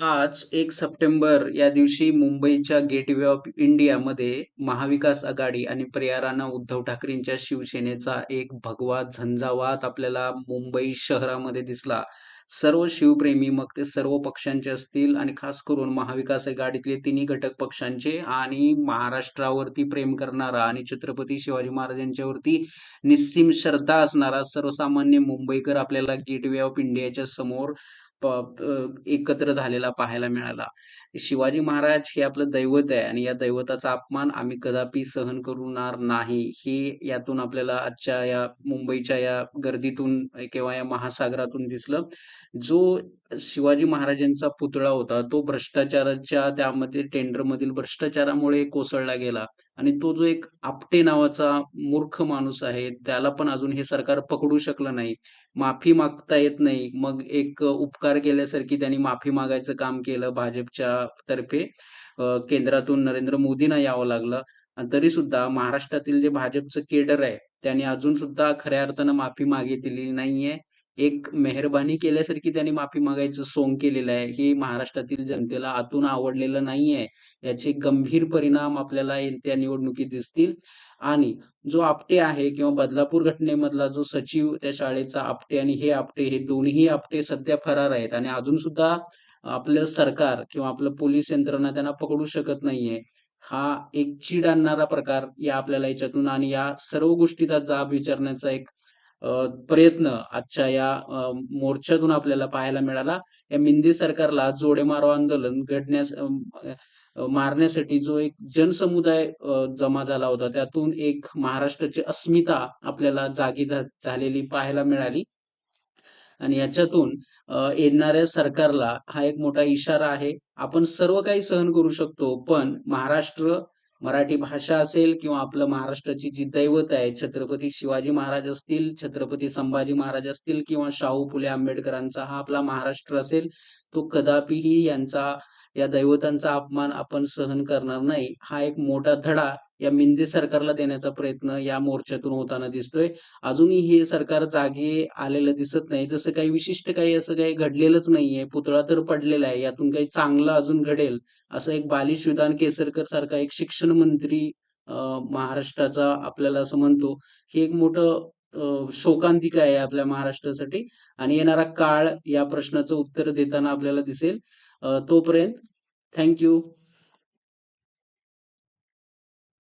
आज एक सप्टेंबर या दिवशी मुंबईच्या गेटवे ऑफ इंडियामध्ये महाविकास आघाडी आणि पर्याय उद्धव ठाकरेंच्या शिवसेनेचा एक भगवा झंझावात आपल्याला मुंबई शहरामध्ये दिसला. सर्व शिवप्रेमी मग ते सर्व पक्षांचे असतील आणि खास करून महाविकास आघाडीतले तिन्ही घटक पक्षांचे आणि महाराष्ट्रावरती प्रेम करणारा आणि छत्रपती शिवाजी महाराजांच्यावरती निस्सीम श्रद्धा असणारा सर्वसामान्य मुंबईकर आपल्याला गेटवे ऑफ इंडियाच्या समोर एकत्र झालेला पाहायला मिळाला. शिवाजी महाराज हे आपलं दैवत आहे आणि या दैवताचा अपमान आम्ही कदापि सहन करणार नाही. हे यातून आपल्याला आजच्या या मुंबईच्या या गर्दीतून किंवा या महासागरातून दिसलं. जो शिवाजी महाराजांचा पुतळा होता, तो भ्रष्टाचाराच्या त्यामध्ये टेंडरमधील भ्रष्टाचारामुळे कोसळला गेला आणि तो जो एक आपटे नावाचा मूर्ख माणूस आहे, त्याला पण अजून हे सरकार पकडू शकलं नाही. माफी मागता येत नाही. मग एक उपकार केल्यासारखी त्यांनी माफी मागायचं काम केलं भाजपच्या तर्फे. केंद्रातून नरेंद्र मोदींना यावं लागलं तरी सुद्धा महाराष्ट्रातील जे भाजपचं केडर आहे, त्यांनी अजून सुद्धा खऱ्या अर्थानं माफी मागितलेली नाहीये. एक मेहरबानी केल्यासारखी त्यांनी माफी मागायचं सोंग केलेलं आहे. हे महाराष्ट्रातील जनतेला आतून आवडलेलं नाहीये. याचे गंभीर परिणाम आपल्याला येत्या निवडणुकीत दिसतील आणि जो आपटे आहे किंवा बदलापूर घटनेमधला जो सचिव त्या शाळेचा आपटे आणि हे आपटे हे दोन्हीही आपटे सध्या फरार आहेत आणि अजून सुद्धा आपलं सरकार किंवा आपलं पोलीस यंत्रणा त्यांना पकडू शकत नाहीये. हा एक चीड आणणारा प्रकार या आपल्याला याच्यातून आणि या सर्व गोष्टीचा जाब विचारण्याचा एक प्रयत्न आजच्या या मोर्चातून आपल्याला पाहायला मिळाला. या मिंदी सरकारला जोडे मारो आंदोलन घडण्यास मारण्यासाठी जो एक जनसमुदाय जमा झाला होता, त्यातून एक महाराष्ट्राची अस्मिता आपल्याला जागी झालेली पाहायला मिळाली. आणि याच्यातून येणाऱ्या सरकारला हा एक मोठा इशारा आहे. आपण सर्व काही सहन करू शकतो, पण महाराष्ट्र, मराठी भाषा असेल किंवा आपलं महाराष्ट्राची जी दैवत आहे, छत्रपती शिवाजी महाराज असतील, छत्रपती संभाजी महाराज असतील किंवा शाहू फुले आंबेडकरांचा हा आपला महाराष्ट्र असेल, तो कदापिही यांचा या दैवतांचा अपमान आपण सहन करणार नाही. हा एक मोठा धडा या मिंदे सरकारला देण्याचा प्रयत्न या मोर्चातून होताना दिसतोय. अजूनही हे सरकार जागे आलेलं दिसत नाही. जसं काही विशिष्ट काही असं काही घडलेलंच नाहीये. पुतळा तर पडलेला आहे. यातून काही चांगलं अजून घडेल, असं एक बालिश विधान केसरकर सारखा एक शिक्षण मंत्री महाराष्ट्राचा आपल्याला असं म्हणतो, हे एक मोठं शोकांतिक शोकांतिका आहे आपल्या महाराष्ट्रासाठी आणि येणारा काळ या प्रश्नाचं उत्तर देताना आपल्याला दिसेल. तोपर्यंत थँक